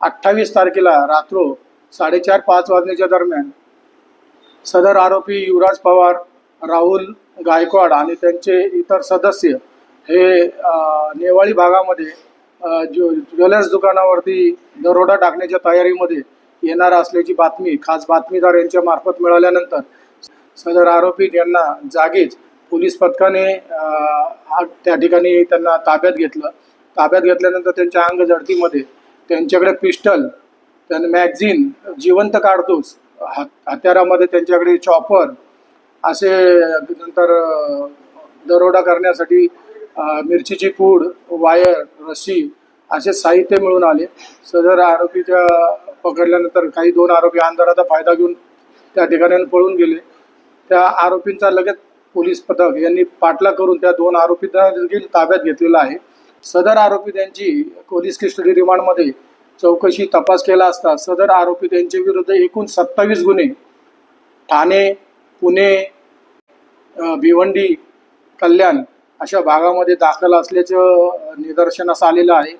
अठ्ठावीस तारखेला रात्रो साडेचार पाच वाजण्याच्या दरम्यान सदर आरोपी युवराज पवार राहुल गायकवाड आणि त्यांचे इतर सदस्य हे नेवाळी भागामध्ये अ, ज्व ज्वेलर्स दुकानावरती दरोडा टाकण्याच्या तयारीमध्ये येणार असल्याची बातमी खास बातमीदार यांच्या मार्फत मिळाल्यानंतर सदर आरोपी यांना जागीच पोलीस पथकाने त्या ठिकाणी त्यांना ताब्यात घेतलं. ताब्यात घेतल्यानंतर त्यांच्या अंग जडतीमध्ये त्यांच्याकडे पिस्टल त्यानं मॅगझिन जिवंत काढतोच हात हत्यारामध्ये त्यांच्याकडे चॉपर असे नंतर दरोडा करण्यासाठी मिरचीची पूड वायर रस्सी असे साहित्य मिळून आले. सदर आरोपीच्या पकडल्यानंतर काही दोन आरोपी अंधाराचा फायदा घेऊन त्या ठिकाणी पळून गेले. त्या आरोपींचा लगेच पोलीस पथक यांनी पाठला करून त्या दोन आरोपींना देखील ताब्यात घेतलेला आहे. सदर आरोपी त्यांची पोलीस कस्टडी रिमांडमध्ये चौकशी तपास केला असता सदर आरोपी त्यांच्या विरुद्ध एकूण सत्तावीस गुन्हे ठाणे पुणे भिवंडी कल्याण अशा भागामध्ये दाखल असल्याचं निदर्शनास आलेलं आहे.